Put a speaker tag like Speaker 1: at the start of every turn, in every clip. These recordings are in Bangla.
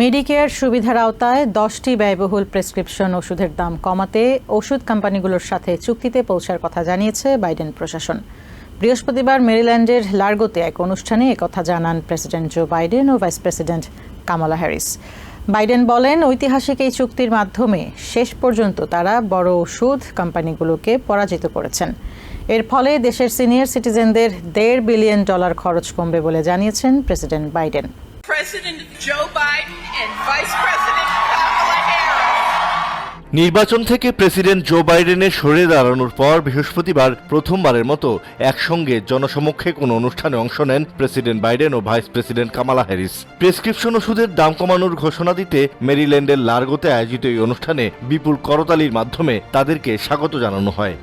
Speaker 1: মেডিকেয়ার সুবিধার আওতায় দশটি ব্যয়বহুল প্রেসক্রিপশন ওষুধের দাম কমাতে ওষুধ কোম্পানিগুলোর সাথে চুক্তিতে পৌঁছার কথা জানিয়েছে বাইডেন প্রশাসন। বৃহস্পতিবার মেরিল্যান্ডের লার্গোতে এক অনুষ্ঠানে একথা জানান প্রেসিডেন্ট জো বাইডেন ও vice president Kamala Harris. Biden বলেন, ঐতিহাসিক এই চুক্তির মাধ্যমে শেষ পর্যন্ত তারা বড় ওষুধ কোম্পানিগুলোকে পরাজিত করেছেন। এর ফলে দেশের সিনিয়র সিটিজেনদের দেড় বিলিয়ন ডলার খরচ কমবে বলে জানিয়েছেন president Biden.
Speaker 2: President Joe Biden
Speaker 3: নির্বাচন থেকে প্রেসিডেন্ট জো বাইডেনের সরে দাঁড়ানোর পর বৃহস্পতিবার প্রথমবারের মতো একসঙ্গে জনসমক্ষে কোনো অনুষ্ঠানে অংশ নেন প্রেসিডেন্ট বাইডেন ও vice president Kamala Harris. Prescription ওষুধের দাম কমানোর ঘোষণা দিতে মেরিল্যান্ডের লার্গোতে আয়োজিত এই অনুষ্ঠানে বিপুল করতালির মাধ্যমে তাদেরকে স্বাগত জানানো হয়।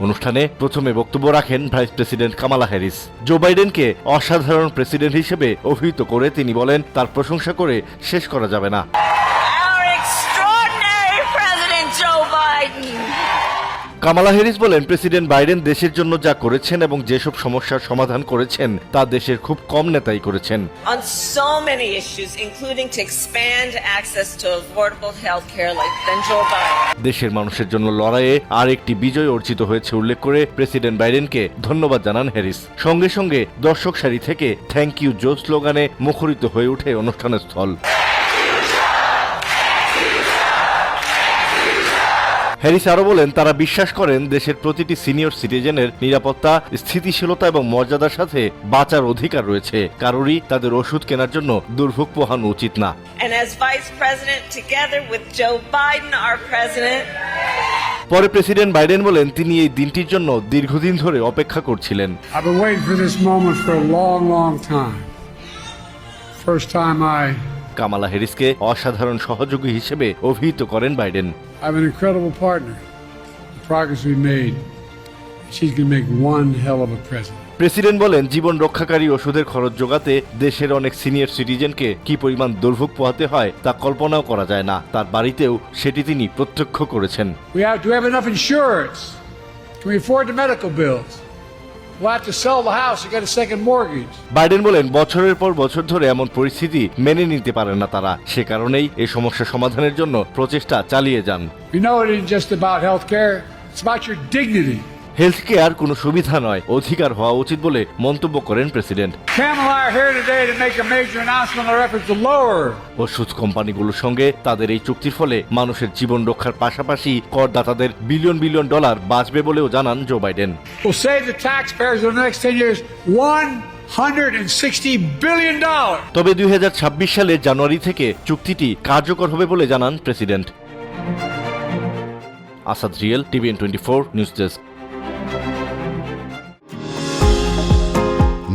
Speaker 3: অনুষ্ঠানে প্রথমে বক্তব্য রাখেন vice president Kamala Harris. Joe বাইডেনকে অসাধারণ প্রেসিডেন্ট হিসেবে অভিহিত করে তিনি বলেন, তার প্রশংসা করে শেষ করা যাবে না। কামালা হ্যারিস বলেন প্রেসিডেন্ট বাইডেন দেশের জন্য যা করেছেন এবং যেসব সমস্যার সমাধান করেছেন তা দেশের খুব কম নেতাই করেছেন।
Speaker 2: On so many issues, including to expand access to affordable health care like Joe Biden.
Speaker 3: দেশের মানুষের জন্য লড়াইয়ে আর একটি বিজয় অর্জিত হয়েছে উল্লেখ করে প্রেসিডেন্ট বাইডেনকে ধন্যবাদ জানান হ্যারিস সঙ্গে সঙ্গে দর্শক সারি থেকে থ্যাংক ইউ জো স্লোগানে মুখরিত হয়ে ওঠে অনুষ্ঠানের স্থল। হ্যারিস আরও বলেন তারা বিশ্বাস করেন দেশের প্রতিটি সিনিয়র সিটিজেনের নিরাপত্তা স্থিতিশীলতা এবং মর্যাদার সাথে বাঁচার অধিকার রয়েছে। কারোরই তাদের ওষুধ কেনার জন্য দুর্ভোগ পোহানো উচিত না। পরে প্রেসিডেন্ট বাইডেন বলেন তিনি এই দিনটির জন্য দীর্ঘদিন ধরে অপেক্ষা করছিলেন.
Speaker 4: First time I
Speaker 3: কামালা হ্যারিসকে অসাধারণ সহযোগী হিসেবে অভিহিত করেন Biden
Speaker 4: have an incredible partner. The progress we made, she's going to make one hell of a president.
Speaker 3: President বলেন জীবন রক্ষাকারী ওষুধের খরচ যোগাতে দেশের অনেক সিনিয়র সিটিজেনকে কি পরিমাণ দুর্ভোগ পোহাতে হয় তা কল্পনাও করা যায় না তার বাড়িতেও সেটি তিনি প্রত্যক্ষ করেছেন
Speaker 4: We have, we have enough insurance? Can we afford the medical bills?
Speaker 3: Biden বলেন বছরের পর বছর ধরে এমন পরিস্থিতি মেনে নিতে পারেন না তারা। সে কারণেই এই সমস্যা সমাধানের জন্য প্রচেষ্টা চালিয়ে যান।
Speaker 4: We know it isn't just about health care, it's about your dignity.
Speaker 3: Health care কোনো সুবিধা নয় অধিকার হওয়া উচিত বলে মন্তব্য করেন প্রেসিডেন্ট। ওষুধ কোম্পানিগুলোর সঙ্গে তাদের এই চুক্তির ফলে মানুষের জীবন রক্ষার পাশাপাশি করদাতাদের বিলিয়ন বিলিয়ন ডলার বাঁচবে বলেও জানান Joe Biden.
Speaker 4: will save the taxpayers in the next 10 years $160 billion.
Speaker 3: তবে দুই হাজার ছাব্বিশ সালের জানুয়ারি থেকে চুক্তিটি কার্যকর হবে বলে জানান president. Asad real TVN twenty four news desk.